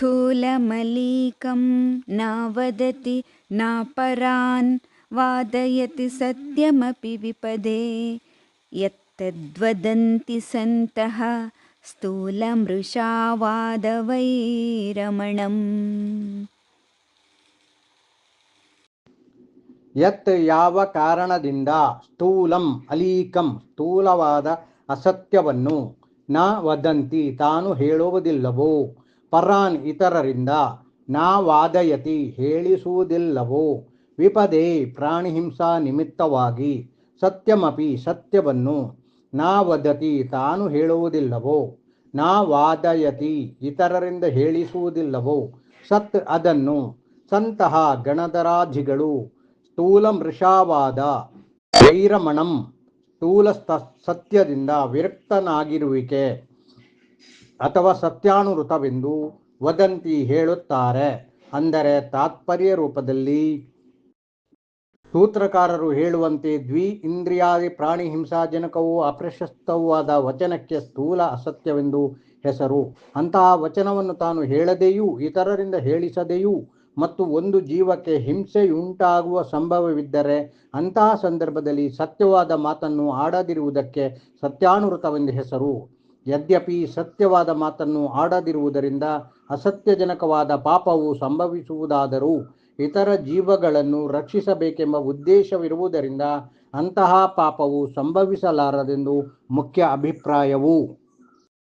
स्थूलमलीकं न वदति न परान् वादयति सत्यमपि विपदे यत्तद्वदन्ति सन्तः स्थूलमृषावादवैरमणम् ಯತ್ ಯಾವ ಕಾರಣದಿಂದ ಸ್ಥೂಲಂ ಅಲೀಕಂ ಸ್ಥೂಲವಾದ ಅಸತ್ಯವನ್ನು ನ ವದಂತಿ ತಾನು ಹೇಳುವುದಿಲ್ಲವೋ ಪರಾನ್ ಇತರರಿಂದ ನಾವಾದಯತಿ ವಾದಯತಿ ಹೇಳಿಸುವುದಿಲ್ಲವೋ? ವಿಪದೇ ಪ್ರಾಣಿಹಿಂಸಾ ನಿಮಿತ್ತವಾಗಿ ಸತ್ಯಮಪಿ ಸತ್ಯವನ್ನು ನಾ ವದತಿ ತಾನು ಹೇಳುವುದಿಲ್ಲವೋ? ನಾ ವಾದಯತಿ ಇತರರಿಂದ ಹೇಳಿಸುವುದಿಲ್ಲವೋ? ಸತ್ ಅದನ್ನು ಸಂತಹ ಗಣಧರಾಧಿಗಳು ಸ್ಥೂಲ ಮೃಷಾವಾದ ವೈರಮಣಂ ಸ್ಥೂಲ ಸತ್ಯದಿಂದ ವಿರಕ್ತನಾಗಿರುವಿಕೆ. ಅಥವಾ ಸತ್ಯಾನುಋತವೆಂದು ವದಂತಿ ಹೇಳುತ್ತಾರೆ. ಅಂದರೆ ತಾತ್ಪರ್ಯ ರೂಪದಲ್ಲಿ ಸೂತ್ರಕಾರರು ಹೇಳುವಂತೆ ದ್ವಿ ಇಂದ್ರಿಯಾದಿ ಪ್ರಾಣಿ ಹಿಂಸಾಜನಕವೂ ಅಪ್ರಶಸ್ತವೂ ಆದ ವಚನಕ್ಕೆ ಸ್ಥೂಲ ಅಸತ್ಯವೆಂದು ಹೆಸರು. ಅಂತಹ ವಚನವನ್ನು ತಾನು ಹೇಳದೆಯೂ ಇತರರಿಂದ ಹೇಳಿಸದೆಯೂ ಮತ್ತು ಒಂದು ಜೀವಕ್ಕೆ ಹಿಂಸೆಯುಂಟಾಗುವ ಸಂಭವವಿದ್ದರೆ ಅಂತಹ ಸಂದರ್ಭದಲ್ಲಿ ಸತ್ಯವಾದ ಮಾತನ್ನು ಆಡದಿರುವುದಕ್ಕೆ ಸತ್ಯಾನುಋತವೆಂದು ಹೆಸರು. ಯದ್ಯಪಿ ಸತ್ಯವಾದ ಮಾತನ್ನು ಆಡದಿರುವುದರಿಂದ ಅಸತ್ಯಜನಕವಾದ ಪಾಪವು ಸಂಭವಿಸುವುದಾದರೂ ಇತರ ಜೀವಗಳನ್ನು ರಕ್ಷಿಸಬೇಕೆಂಬ ಉದ್ದೇಶವಿರುವುದರಿಂದ ಅಂತಹ ಪಾಪವು ಸಂಭವಿಸಲಾರದೆಂದು ಮುಖ್ಯ ಅಭಿಪ್ರಾಯವು.